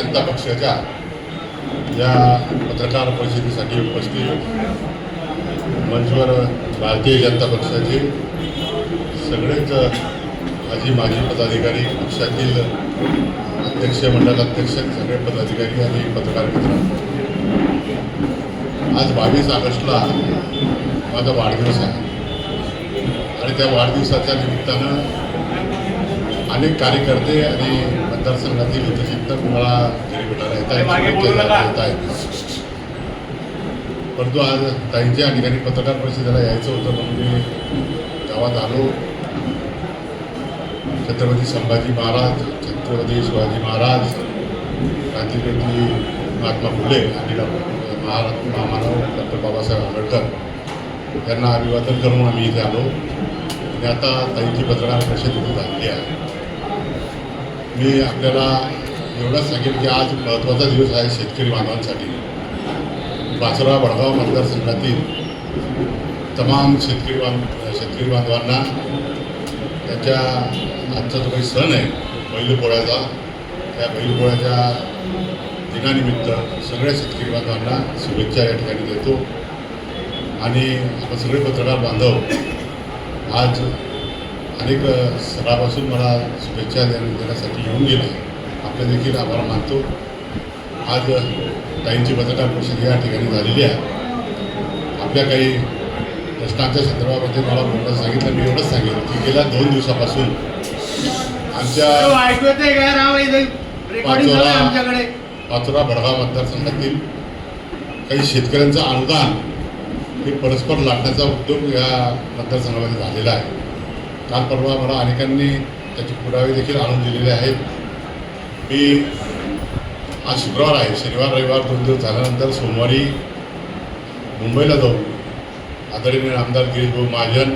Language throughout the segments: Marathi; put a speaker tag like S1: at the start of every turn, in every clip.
S1: जनता पक्षाच्या या पत्रकार परिषदेसाठी उपस्थित मंचवर भारतीय जनता पक्षाचे सगळेच माजी माजी पदाधिकारी पक्षातील अध्यक्ष मंडळ अध्यक्ष सगळे पदाधिकारी आणि पत्रकार मित्र. आज बावीस ऑगस्टला माझा वाढदिवस आहे. आणि त्या वाढदिवसाच्या निमित्तानं अनेक कार्यकर्ते आणि मतदारसंघातील हितचिंतक मला घरी भेटायला येत आहेत परंतु आज ताईंच्या ठिकाणी पत्रकार परिषदेला यायचं होतं म्हणून मी गावात आलो. छत्रपती संभाजी महाराज छत्रपती शिवाजी महाराज क्रांतिज्योती महात्मा फुले आणि डॉक्टर महाराज महामानव डॉक्टर बाबासाहेब आंबेडकर यांना अभिवादन करून आम्ही इथे आलो. आणि आता ताईंची पत्रकार परिषद इथे झालेली आहे. मी आपल्याला एवढंच सांगेन की आज महत्त्वाचा दिवस आहे शेतकरी बांधवांसाठी. पाचोरा वडगाव मतदारसंघातील तमाम शेतकरी बांध शेतकरी बांधवांना त्यांच्या आजचा जो काही सण आहे बैलपोळ्याचा त्या बैलपोळ्याच्या दिनानिमित्त सगळ्या शेतकरी बांधवांना शुभेच्छा या ठिकाणी देतो. आणि आपण सगळे पत्रकार बांधव आज अनेक सणापासून मला शुभेच्छा देण्या देण्यासाठी येऊन गेले. आपले देखील आभार मानतो. आज ताईंची पत्रकार परिषद या ठिकाणी झालेली आहे. आपल्या काही प्रश्नांच्या संदर्भामध्ये मला बोलण्यास सांगितलं मी एवढंच सांगेन की गेल्या दोन दिवसापासून आमच्या पाचोरा भडगाव मतदारसंघातील काही शेतकऱ्यांचं अनुदान हे परस्पर लाटण्याचा उद्योग या मतदारसंघामध्ये झालेला आहे. काल परवा मला अनेकांनी त्याचे पुरावे देखील आणून दिलेले आहेत. मी आज शुक्रवार आहे शनिवार रविवार दोन दिवस झाल्यानंतर सोमवारी मुंबईला जाऊ आदरणीय आमदार गिरीशभाऊ महाजन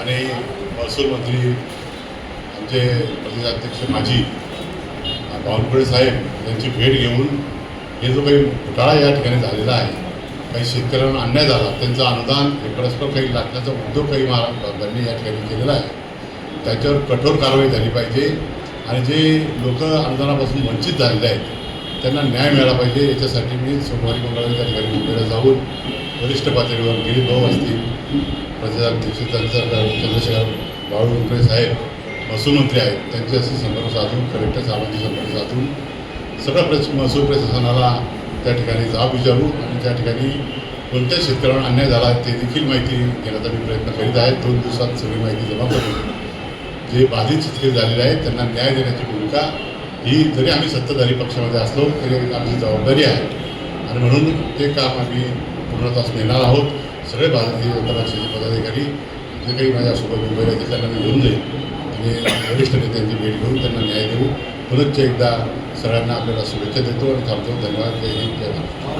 S1: आणि महसूल मंत्री आमचे प्रदेशाध्यक्ष माजी बावनकुळे साहेब यांची भेट घेऊन हे जो काही घोटाळा या ठिकाणी झालेला आहे काही शेतकऱ्यांना अन्याय झाला त्यांचं अनुदान हे परस्पर काही लाटण्याचा उद्योग काही महाराष्ट्रांनी या ठिकाणी केलेला आहे. त्याच्यावर कठोर कारवाई झाली पाहिजे आणि जे लोक अनुदानापासून वंचित झालेले आहेत त्यांना न्याय मिळाला पाहिजे. याच्यासाठी मी सोमवारी मंगळवारी त्या ठिकाणी मुंबईला जाऊन वरिष्ठ पातळीवर गिरीश भाऊ असतील प्रजाध्यक्ष त्यांचा चंद्रशेखर बाळू साहेब महसूल मंत्री आहेत त्यांच्याशी संपर्क साधून कलेक्टर साहेबांशी संपर्क साधून सगळं प्रश महसूल प्रशासनाला त्या ठिकाणी जाब विचारू आणि त्या ठिकाणी कोणत्या शेतकऱ्यांना अन्याय झाला ते देखील माहिती घेण्याचा मी प्रयत्न करीत आहे. दोन दिवसात सगळी माहिती जमा करून जे बाधित शेतकरी झालेले आहेत त्यांना न्याय देण्याची भूमिका ही जरी आम्ही सत्ताधारी पक्षामध्ये असलो तरी आमची जबाबदारी आहे. आणि म्हणून ते काम आम्ही पूर्णतास नेणार आहोत. सगळे भारतीय जनता पक्षाचे पदाधिकारी जे काही माझ्यासोबत मुंबईला येतील त्यांना मी घेऊन जाईल आणि वरिष्ठ नेत्यांची भेट घेऊन त्यांना न्याय देऊ. पुनश्च एकदा सगळ्यांना आपल्याला शुभेच्छा देतो आणि थांबतो. धन्यवाद. जय हिंद. जय महाराष्ट्र